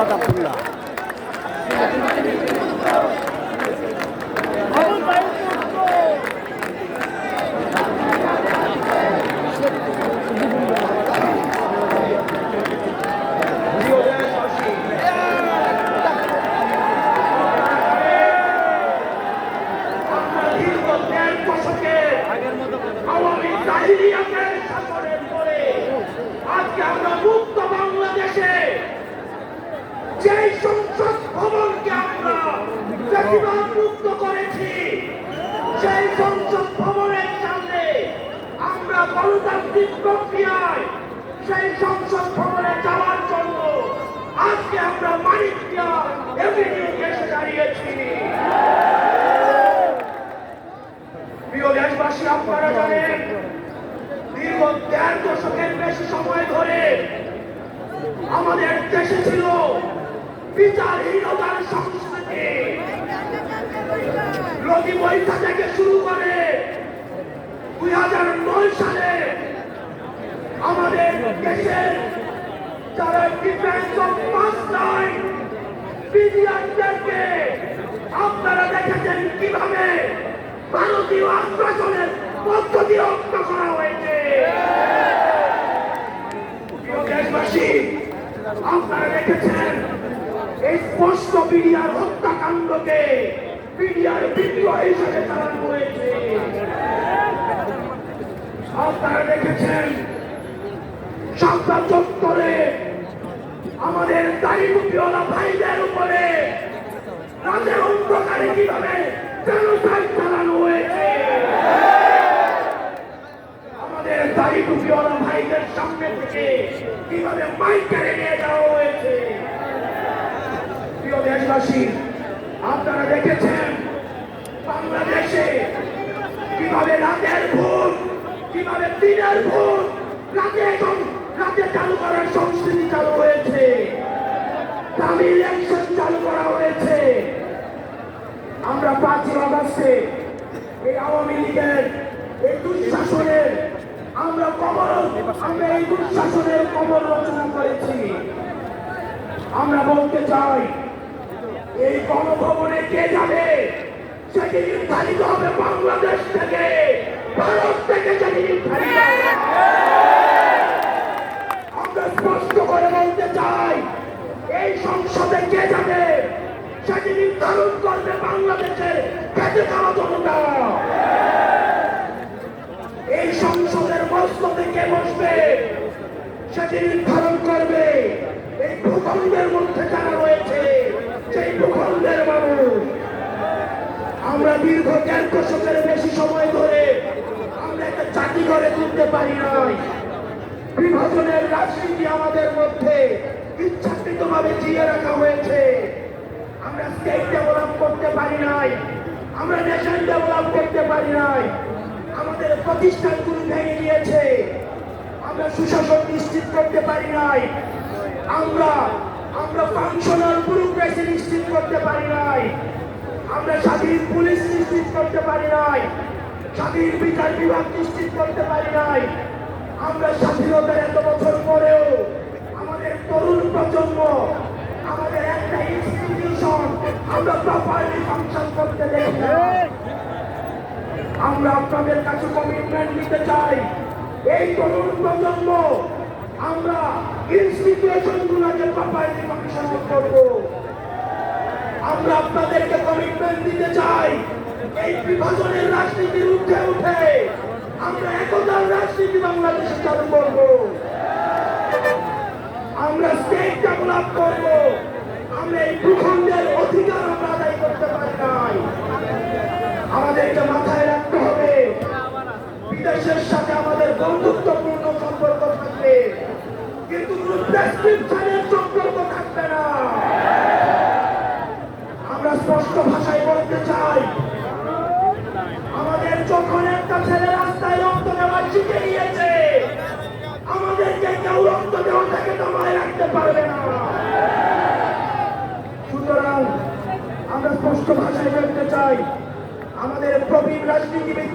মোহাম্মদ আবদুল্লাহ দেড় দশকের আওয়ামী জাহিলিয়াতের শাসনের পরে আজকে আমরা মুক্ত বাংলাদেশে যেই সংসদ ভবনকে আমরা বেশিরভাগ মুক্ত করেছি। সেই সংসদ ভবনের সামনে আমরা গণতান্ত্রিক প্রক্রিয়ায় সেই সংসদ ভবনে যাওয়ার জন্য আজকে আমরা এভিনিউকে এসে দাঁড়িয়েছি। প্রিয় দেশবাসী, আপনারা জানেন, দীর্ঘ দেড় দশকের বেশি সময় ধরে আমাদের দেশে ছিল বিচারহীনতার সংস্কৃতি রবি বৈঠা থেকে শুরু করে দুই হাজার নয় সালে আমাদের দেশের যারা ডিফেন্স অফ বিডিআরদেরকে আপনারা দেখেছেন কীভাবে ভারতীয় আগ্রাসনের পদ্ধতি হত্যা করা হয়েছে। দেশবাসী, আপনারা দেখেছেন এই স্পষ্ট বিডিআর হত্যাকাণ্ডকে বিডিআর বিদ্রোহ হিসেবে চালানো হয়েছে আপনারা দেখেছেন সাতটা চত্বরে আমাদের দাড়িটুপিওয়ালা ভাইদের উপরে রাতের অন্ধকারে কীভাবে জেনোসাইড চালানো হয়েছে? আমাদের দাড়িটুপিওয়ালা ভাইদের সামনে থেকে কীভাবে মাইক কেড়ে নিয়ে যাওয়া হয়েছে? প্রিয় দেশবাসী আপনারা দেখেছেন বাংলাদেশে কীভাবে রাতের ভোট কীভাবে দিনের ভোট রাতে এখন রাতে চালু করার সংস্কৃতি চালু হয়েছে। দামি ইলেকশন চালু করা হয়েছে। আমরা পাঁচই অগস্টে এই আওয়ামী লীগের এই দুঃশাসনের, আমরা কবর, আমরা এই দুঃশাসনের কবর রচনা করেছি। আমরা বলতে চাই এই গণভবনে কে যাবে? সেটি নির্ধারিত হবে বাংলাদেশ থেকে। ভারত থেকে সেটি নির্ধারিত আমরা স্পষ্ট করে বলতে চাই, এই সংসদে কে যাবে? সেটি নির্ধারণ করবে বাংলাদেশের খেতে খাওয়া জনতা। এই সংসদের মস্ততে কে বসবে? সেটি নির্ধারণ করবে। এই ভূখণ্ডের মধ্যে যারা রয়েছে সেই ভূখণ্ডের মানুষ আমরা দীর্ঘ দেড় দশকের বেশি সময় ধরে আমরা একটা জাতি গড়ে তুলতে পারি নাই। বিভাজনের রাজনীতি আমাদের মধ্যে ইচ্ছাকৃত ভাবে জিয়ে রাখা হয়েছে। আমরা স্টেট ডেভেলপ করতে পারি নাই, আমরা নেশন ডেভেলপ করতে পারি নাই। আমাদের প্রতিষ্ঠানগুলো ভেঙে গিয়েছে, আমরা সুশাসন নিশ্চিত করতে পারি নাই। আমরা আমরা ফাংশনাল ব্যুরোক্রেসি নিশ্চিত করতে পারি নাই। আমরা স্বাধীন পুলিশ নিশ্চিত করতে পারি নাই। স্বাধীন বিচার বিভাগ নিশ্চিত করতে পারি নাই। আমরা স্বাধীনতার এত বছর পরেও আমাদের তরুণ প্রজন্ম, আমাদের একটা ইনস্টিটিউশন আমরা প্রপারলি ফাংশন করতে দেখি আমরা আপনাদের কাছে কমিটমেন্ট নিতে চাই। এই তরুণ প্রজন্ম, আমরা ইনস্টিটিউশন গুলোকে প্রপারলি ফাংশন করব। আমরা আপনাদেরকে কমিটমেন্ট দিতে চাই। এই বিভাজনের রাজনীতির উঠে উঠে আমরা একতার রাজনীতি বাংলাদেশে চালু করব। আমরা স্টেট ডেভেলপ করব। আমরা এই ভূখণ্ডের অধিকার আমরা আদায় করতে পারি নাই। আমাদেরকে মাথায় রাখতে হবে, বিদেশের সাথে আমাদের বন্ধুত্বপূর্ণ সম্পর্ক থাকবে। কিন্তু কোনো প্রেসক্রিপশনের সম্পর্ক থাকবে না আমরা বলতে চাই। আমাদের যখন একটা ছেলে রাস্তায় রক্ত দেওয়ার শিখে গিয়েছে আমাদেরকে কেউ রক্ত দেওয়া থেকে দমায় রাখতে পারবে না। সুতরাং আমরা স্পষ্ট ভাষায় বলতে চাই, আমাদের প্রবীণ রাজনীতিবিদ